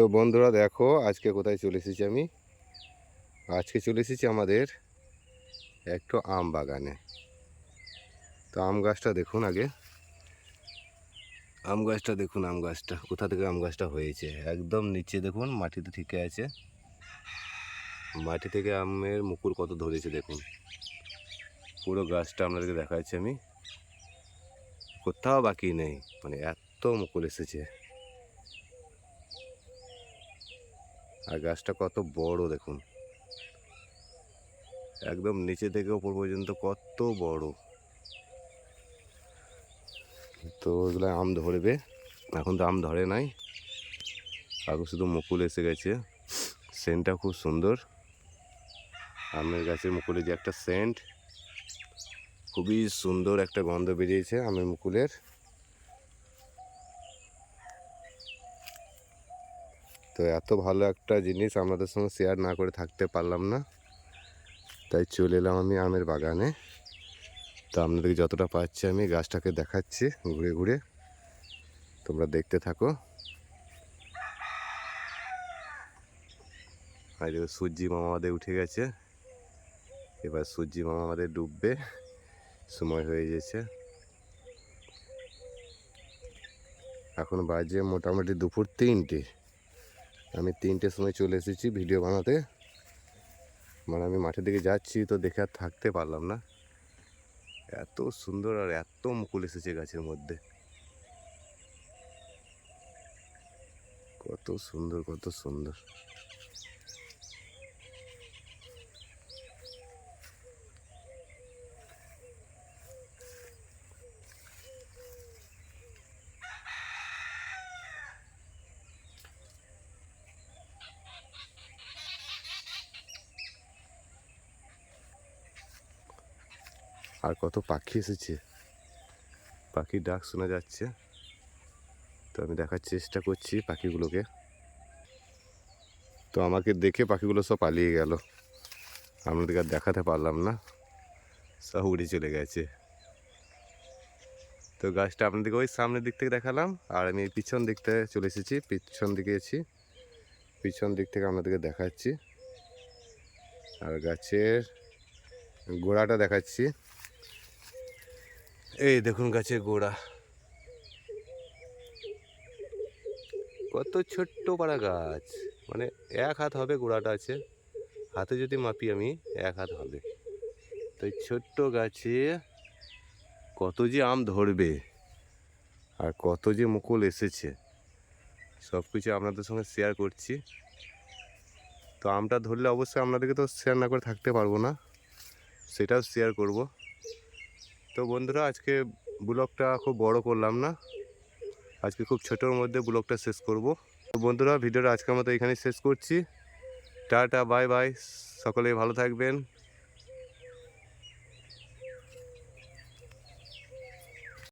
তো বন্ধুরা দেখো, আজকে কোথায় চলে এসেছি আমি? আজকে চলে এসেছি আমাদের একটু আম বাগানে। তো আম গাছটা দেখুন আগে। আম গাছটা দেখুন, আম গাছটা। কোথা থেকে আম গাছটা হয়েছে? একদম নিচে দেখুন, মাটিতে ঠিকে আছে। মাটি থেকে আমের মুকুল কত ধরেছে দেখুন। পুরো গাছটা আপনাদেরকে দেখাচ্ছি আমি। কোথাও বাকি নেই মানে এত মুকুল এসেছে। আর গাছটা কত বড় দেখুন। একদম নিচে থেকে ওপর পর্যন্ত কত বড়। তো এগুলো আম ধরবে। এখন তো আম ধরে নাই। আগে শুধু মুকুল এসে গেছে। সেন্টটা খুব সুন্দর। আমের গাছের মুকুলে যে একটা সেন্ট, খুবই সুন্দর একটা গন্ধ বেরিয়েছে আমের মুকুলের। তো এত ভালো একটা জিনিস আপনাদের সঙ্গে শেয়ার না করে থাকতে পারলাম না। তাই চলে এলাম আমি আমের বাগানে। তো আপনাদেরকে যতটা পাচ্ছি আমি গাছটাকে দেখাচ্ছি ঘুরে ঘুরে। তোমরা দেখতে থাকো। আর এদিকে সূর্যি মামা আমাদের উঠে গেছে। এবার সূর্যি মামা আমাদের ডুববে। সময় হয়ে গেছে। এখন বাজে মোটামুটি দুপুর তিনটে। আমি তিনটের সময় চলে এসেছি ভিডিও বানাতে। মানে আমি মাঠের দিকে যাচ্ছি তো দেখে আর থাকতে পারলাম না। এত সুন্দর আর এত মুকুল এসেছে গাছের মধ্যে। কত সুন্দর কত সুন্দর। আর কত পাখি এসেছে। পাখির ডাক শোনা যাচ্ছে। তো আমি দেখার চেষ্টা করছি পাখিগুলোকে। তো আমাকে দেখে পাখিগুলো সব পালিয়ে গেল। আপনাদেরকে আর দেখাতে পারলাম না। সব উড়ে চলে গেছে। তো গাছটা আপনাদেরকে ওই সামনের দিক থেকে দেখালাম। আর আমি পিছন দিক থেকে চলে এসেছি। পিছন দিকে এসেছি পিছন দিক থেকে আপনাদেরকে দেখাচ্ছি। আর গাছের গোড়াটা দেখাচ্ছি। এই দেখুন গাছের গোড়া। কত ছোট্ট পাড়া গাছ। মানে এক হাত হবে গোড়াটা আছে। হাতে যদি মাপি আমি, এক হাত হবে। তো এই ছোট্ট গাছে কত যে আম ধরবে আর কত যে মুকুল এসেছে, সব কিছু আপনাদের সঙ্গে শেয়ার করছি। তো আমটা ধরলে অবশ্যই আপনাদেরকে তো শেয়ার না করে থাকতে পারব না, সেটাও শেয়ার করব। তো বন্ধুরা, আজকে ব্লগটা খুব বড় করলাম না। আজকে খুব ছোটোর মধ্যে ব্লগটা শেষ করব। তো বন্ধুরা, ভিডিওটা আজকের মতো এখানেই শেষ করছি। Tata, bye bye. সকলেই ভালো থাকবেন।